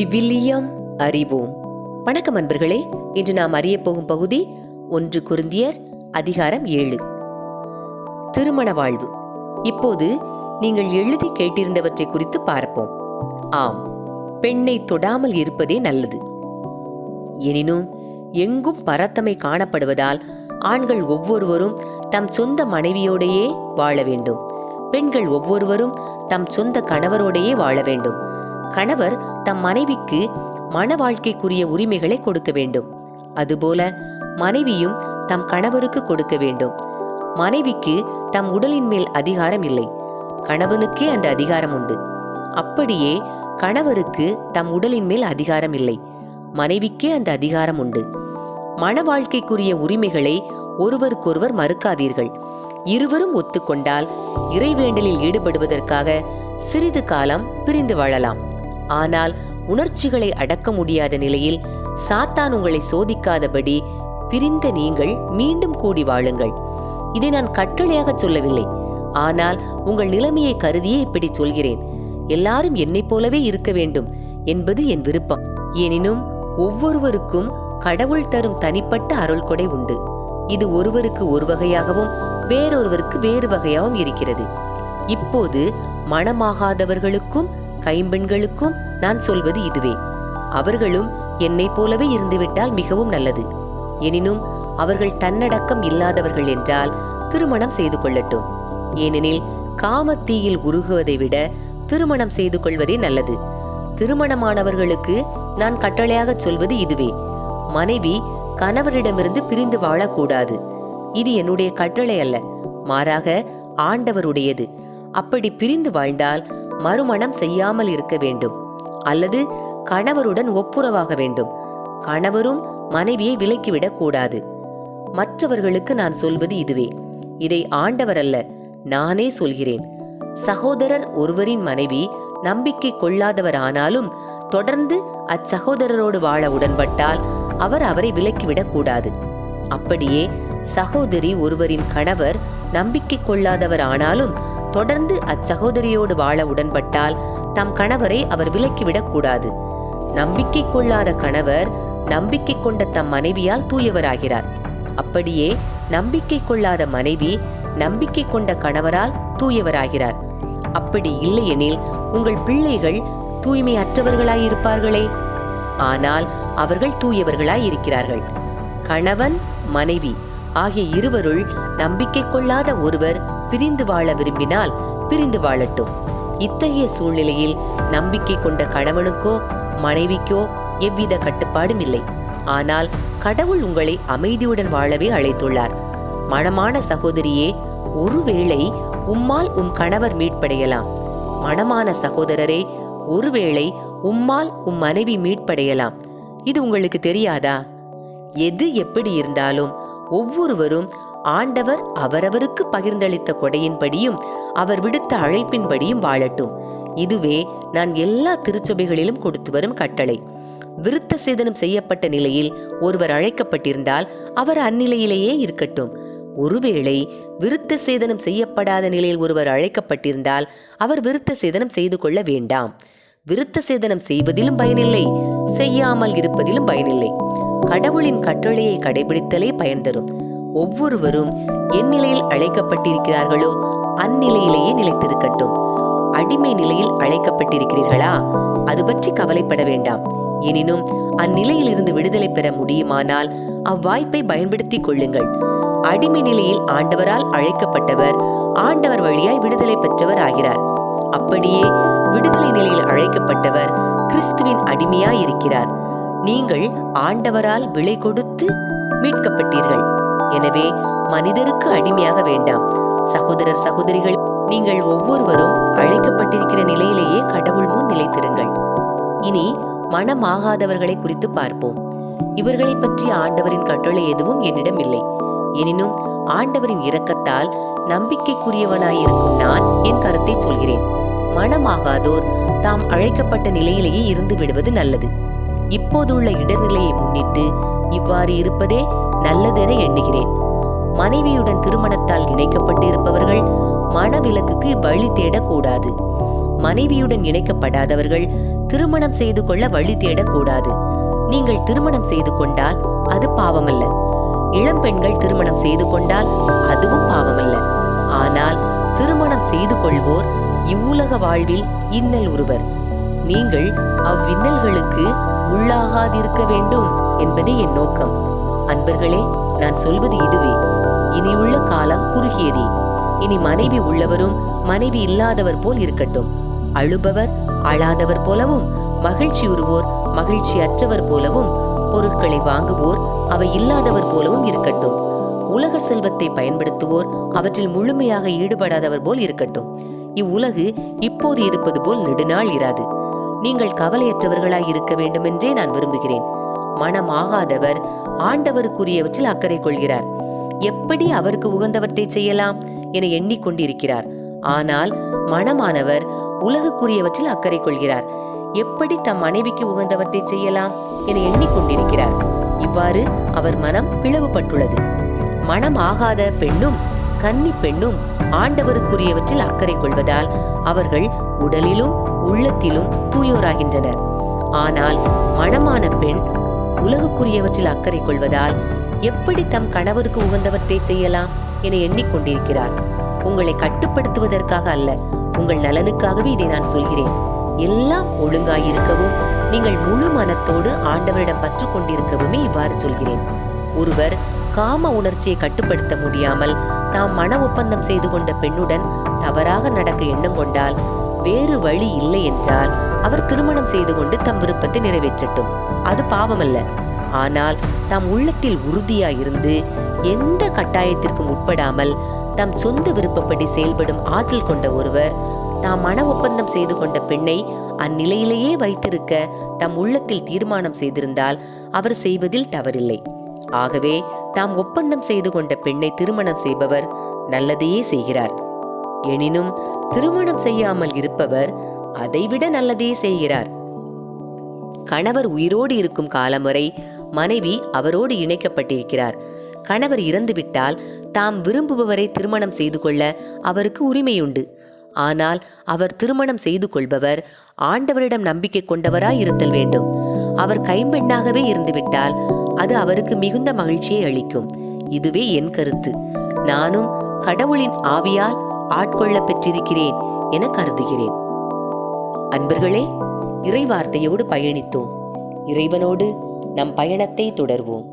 விவிலியம் அறிவோம். வணக்கம் அன்பர்களே இன்று நாம் அறிய போகும் பகுதி ஒன்று குருந்தியர் அதிகாரம் ஏழு. திருமண வாழ்வு. இப்போது நீங்கள் எழுதி கேட்டிருந்தவற்றை குறித்து பார்ப்போம். ஆம் பெண்ணை தொடாமல் இருப்பதே நல்லது. எனினும் எங்கும் பரத்தமை காணப்படுவதால் ஆண்கள் ஒவ்வொருவரும் தம் சொந்த மனைவியோடையே வாழ வேண்டும். பெண்கள் ஒவ்வொருவரும் தம் சொந்த கணவரோடையே வாழ வேண்டும். கணவர் தம் மனைவிக்கு மன வாழ்க்கைக்குரிய உரிமைகளை கொடுக்க வேண்டும். அதுபோல மனைவியும் தம் கணவருக்கு கொடுக்க வேண்டும். மனைவிக்கு தம் உடலின் மேல் அதிகாரம் இல்லை. கணவனுக்கே அந்த அதிகாரம் உண்டு. அப்படியே கணவருக்கு தம் உடலின் மேல் அதிகாரம் இல்லை. மனைவிக்கே அந்த அதிகாரம் உண்டு. மன வாழ்க்கைக்குரிய உரிமைகளை ஒருவருக்கொருவர் மறுக்காதீர்கள். இருவரும் ஒத்துக்கொண்டால் இறைவேண்டலில் ஈடுபடுவதற்காக சிறிது காலம் பிரிந்து வாழலாம். ஆனால் உணர்ச்சிகளை அடக்க முடியாத நிலையில் சாத்தான் உங்களை சோதிக்காதபடி பிரிந்த நீங்கள் மீண்டும் கூடி வாழுங்கள். இதை நான் கட்டளையாக சொல்லவில்லை. ஆனால் உங்கள் நிலைமையை கருதியே இப்படி சொல்கிறேன். எல்லாரும் என்னைப் போலவே இருக்க வேண்டும் என்பது என் விருப்பம். எனினும் ஒவ்வொருவருக்கும் கடவுள் தரும் தனிப்பட்ட அருள் கொடை உண்டு. இது ஒருவருக்கு ஒரு வகையாகவும் வேறொருவருக்கு வேறு வகையாகவும் இருக்கிறது. இப்போது மனமாகாதவர்களுக்கும் கைம்பெண்களுக்கும் நான் சொல்வது இதுவே. அவர்களும் என்னை போலவே இருந்துவிட்டால் மிகவும் நல்லது. எனினும் அவர்கள் தன்னடக்கம் இல்லாதவர்கள் என்றால் திருமணம் செய்து கொள்ளட்டும். ஏனெனில் காமத்தீயில் உருகுவதை விட திருமணம் செய்து கொள்வதே நல்லது. திருமணமானவர்களுக்கு நான் கட்டளையாக சொல்வது இதுவே. மனைவி கணவரிடமிருந்து பிரிந்து வாழக்கூடாது. இது என்னுடைய கட்டளை அல்ல. மாறாக ஆண்டவருடையது. அப்படி பிரிந்து வாழ்ந்தால் மறுமணம் செய்யாமல் இருக்க வேண்டும். அல்லது கணவருடன் ஒப்புரவாக வேண்டும். கணவரும் மனைவியை விலக்கிவிடக் கூடாது. மற்றவர்களுக்கு நான் சொல்வது இதுவே. இதை ஆண்டவர் அல்ல நானே சொல்கிறேன். சகோதரர் ஒருவரின் மனைவி நம்பிக்கை கொள்ளாதவர் ஆனாலும் தொடர்ந்து அச்சகோதரரோடு வாழ உடன்பட்டால் அவர் அவரை விலக்கிவிடக் கூடாது. அப்படியே சகோதரி ஒருவரின் கணவர் நம்பிக்கை கொள்ளாதவர் ஆனாலும் தொடர்ந்து அச்சகோதரியோடு வாழ உடன்பட்டால் தம் கணவரை அவர் விலக்கிவிடக் கூடாது. நம்பிக்கை கொள்ளாத கணவர் நம்பிக்கை கொண்ட தம் மனைவியால் தூயவராகிறார். அப்படியே நம்பிக்கை கொள்ளாத மனைவி நம்பிக்கை கொண்ட கணவரால் தூயவராகிறார். அப்படி இல்லையெனில் உங்கள் பிள்ளைகள் தூய்மையற்றவர்களாய் இருப்பார்களே ஆனால் அவர்கள் தூயவர்களாய் இருக்கிறார்கள் கணவன் மனைவி ஆகிய இருவருள் நம்பிக்கை கொள்ளாத ஒருவர் பிரிந்து வாழ விரும்பினால் பிரிந்து வாழட்டும். இத்தகைய சூழ்நிலையில் நம்பிக்கை கொண்ட கணவனுக்கோ மனைவிக்கோ எவ்வித கட்டுப்பாடும் இல்லை. ஆனால் கடவுள் உங்களை அமைதியுடன் வாழவே அழைத்துள்ளார். மனமான சகோதரியே ஒருவேளை உம்மால் உம் கணவர் மீட்படையலாம். மனமான சகோதரரே ஒருவேளை உம்மால் உம் மனைவி மீட்படையலாம். இது உங்களுக்கு தெரியாதா? எது எப்படி இருந்தாலும் ஒவ்வொருவரும் ஆண்டவர் அவரவருக்கு பகிர்ந்தளித்த கொடையின்படியும் அவர் விடுத்த அழைப்பின்படியும் வாழட்டும். இதுவே நான் எல்லா திருச்சபைகளிலும் கொடுத்து வரும் கட்டளை. விருத்த சேதனம் செய்யப்பட்ட நிலையில் ஒருவர் அழைக்கப்பட்டிருந்தால் அவர் அந்நிலையிலேயே இருக்கட்டும். ஒருவேளை விருத்த சேதனம் செய்யப்படாத நிலையில் ஒருவர் அழைக்கப்பட்டிருந்தால் அவர் விருத்த சேதனம் செய்து கொள்ள வேண்டாம். விருத்த சேதனம் செய்வதிலும் பயனில்லை செய்யாமல் இருப்பதிலும் பயனில்லை. கடவுளின் கட்டளையை கடைபிடித்தலே பயன் தரும். ஒவ்வொருவரும் எந்நிலையில் அழைக்கப்பட்டிருக்கிறார்களோ அந்நிலையிலேயே நிலைத்திருக்கட்டும். அடிமை நிலையில் அழைக்கப்பட்டிருக்கிறீர்களா? அது பற்றி கவலைப்பட வேண்டாம். எனினும் அந்நிலையில் இருந்து விடுதலை பெற முடியுமானால் அவ்வாய்ப்பை பயன்படுத்திக் கொள்ளுங்கள். அடிமை நிலையில் ஆண்டவரால் அழைக்கப்பட்டவர் ஆண்டவர் வழியாய் விடுதலை பெற்றவர் ஆகிறார். அப்படியே விடுதலை நிலையில் அழைக்கப்பட்டவர் கிறிஸ்துவின் அடிமையாய் இருக்கிறார் நீங்கள் ஆண்டவரால் விலை கொடுத்து மீட்கப்பட்டீர்கள். எனவே மனிதருக்கு அடிமையாக வேண்டாம். சகோதரர் சகோதரிகள் நீங்கள் ஒவ்வொருவரும் அழைக்கப்பட்டிருக்கிற நிலையிலேயே கடவுள் முன் நிலைத்திருங்கள். இனி மனமாகாதவர்களை குறித்து பார்ப்போம். இவர்களை பற்றி ஆண்டவரின் கட்டளை எதுவும் என்னிடம் இல்லை. எனினும் ஆண்டவரின் இரக்கத்தால் நம்பிக்கைக்குரியவனாயிருக்கும் நான் என் கருத்தை சொல்கிறேன். மனமாகாதோர் தாம் அழைக்கப்பட்ட நிலையிலேயே இருந்து விடுவது நல்லது. இப்போதுள்ள இடர்நிலையை முன்னிட்டு இவ்வாறு இருப்பதே நல்லதென எண்ணுகிறேன். மனைவியுடன் திருமணத்தால் இணைக்கப்பட்டிருப்பவர்கள் மனவிலக்குக்கு வழி தேடக்கூடாது. மனைவியுடன் இணைக்கப்படாதவர்கள் திருமணம் செய்து கொள்ள வழி தேடக்கூடாது. நீங்கள் திருமணம் செய்து கொண்டால் அது பாவமல்ல. இளம் பெண்கள் திருமணம் செய்து கொண்டால் அதுவும் பாவமல்ல. ஆனால் திருமணம் செய்து கொள்வோர் இவ்வுலக வாழ்வில் இன்னல் ஒருவர். நீங்கள் அவ்வின்னல்களுக்கு உள்ளாகாதிருக்க வேண்டும் என்பதே என் நோக்கம். அன்பர்களே நான் சொல்வது இதுவே. இனியுள்ள காலம் குறுகியதே. இனி மனைவி உள்ளவரும் மனைவி இல்லாதவர் போல் இருக்கட்டும். அழுபவர் அழாதவர் போலவும் மகிழ்ச்சி உருவோர் மகிழ்ச்சி அற்றவர் போலவும் பொருட்களை வாங்குவோர் அவை இல்லாதவர் போலவும் இருக்கட்டும். உலக செல்வத்தை பயன்படுத்துவோர் அவற்றில் முழுமையாக ஈடுபடாதவர் போல் இருக்கட்டும். இவ்வுலகு இப்போது இருப்பது போல் நெடுநாள் இராது. நீங்கள் கவலையற்றவர்களாய் இருக்க வேண்டுமென்றே நான் விரும்புகிறேன். மனமாகாதவர். ஆண்டவருக்குரியவற்றில் அக்கறை கொள்கிறார். எப்படி அவருக்கு உகந்தவற்றை செய்யலாம் என எண்ணிக்கொண்டிருக்கிறார். ஆனால் மனமானவர் உலகுக்குரியவற்றில் அக்கறை கொள்கிறார். எப்படி தம் மனைவிக்கு உகந்தவற்றை செய்யலாம் என எண்ணிக்கொண்டிருக்கிறார். இவ்வாறு அவர் மனம் பிளவுபட்டுள்ளது. மனம் ஆகாத பெண்ணும் கன்னி பெண்ணும் ஆண்டவருக்குரியவற்றில் அக்கறை கொள்வதால் அவர்கள் உடலிலும் உள்ளத்திலும் தூயோராகின்றனர். ஆனால் மனமான பெண் உலகுக்குரியவற்றில் அக்கறை கொள்வதால் எப்படி தம் கணவருக்கு உகந்தவற்றை செய்யலாம் என எண்ணிக்கொண்டிருக்கிறார். உங்களை கட்டுப்படுத்துவதற்காக அல்ல உங்கள் நலனுக்காகவே இதை நான் சொல்கிறேன். எல்லாம் ஒழுங்காயிருக்கவும் நீங்கள் முழு மனத்தோடு ஆண்டவரிடம் பற்று கொண்டிருக்கவுமே இவ்வாறு சொல்கிறேன். ஒருவர் காம உணர்ச்சியை கட்டுப்படுத்த முடியாமல் தாம் மன ஒப்பந்தம் செய்து கொண்ட பெண்ணுடன் தவறாக நடக்க எண்ணம் கொண்டால் வேறு வழி இல்லை என்றால் அவர் திருமணம் செய்து கொண்டு தம் விருப்பத்தை நிறைவேற்றட்டும். அது பாவமல்ல. ஆனால் தாம் உள்ளத்தில் உறுதியாயிருந்து எந்த கட்டாயத்திற்கும் உட்படாமல் தம் சொந்த விருப்பப்படி செயல்படும் ஆற்றல் கொண்ட ஒருவர் தாம் மன ஒப்பந்தம் செய்து கொண்ட பெண்ணை அந்நிலையிலேயே வைத்திருக்க தம் உள்ளத்தில் தீர்மானம் செய்திருந்தால் அவர் செய்வதில் தவறில்லை. ஆகவே தாம் ஒப்பந்தம் செய்து கொண்ட பெண்ணை திருமணம் செய்பவர் நல்லதையே செய்கிறார். எனினும் திருமணம் செய்யாமல் இருப்பவர் அதைவிட நல்லதே செய்கிறார். கணவர் உயிரோடு இருக்கும் காலம் வரை மனைவி அவரோடு இணைக்கப்பட்டிருக்கிறார். கணவர் இறந்துவிட்டால் தாம் விரும்புபவரை திருமணம் செய்து கொள்ள அவருக்கு உரிமையுண்டு. ஆனால் அவர் திருமணம் செய்து கொள்பவர் ஆண்டவரிடம் நம்பிக்கை கொண்டவராய் இருத்தல் வேண்டும். அவர் கைம்பெண்ணாகவே இருந்துவிட்டால் அது அவருக்கு மிகுந்த மகிழ்ச்சியை அளிக்கும். இதுவே என் கருத்து. நானும் கடவுளின் ஆவியால் ஆட்கொள்ள பெற்றிருக்கிறேன் என கருதுகிறேன். அன்பர்களே இறைவார்த்தையோடு பயணித்தோம். இறைவனோடு நம் பயணத்தை தொடர்வோம்.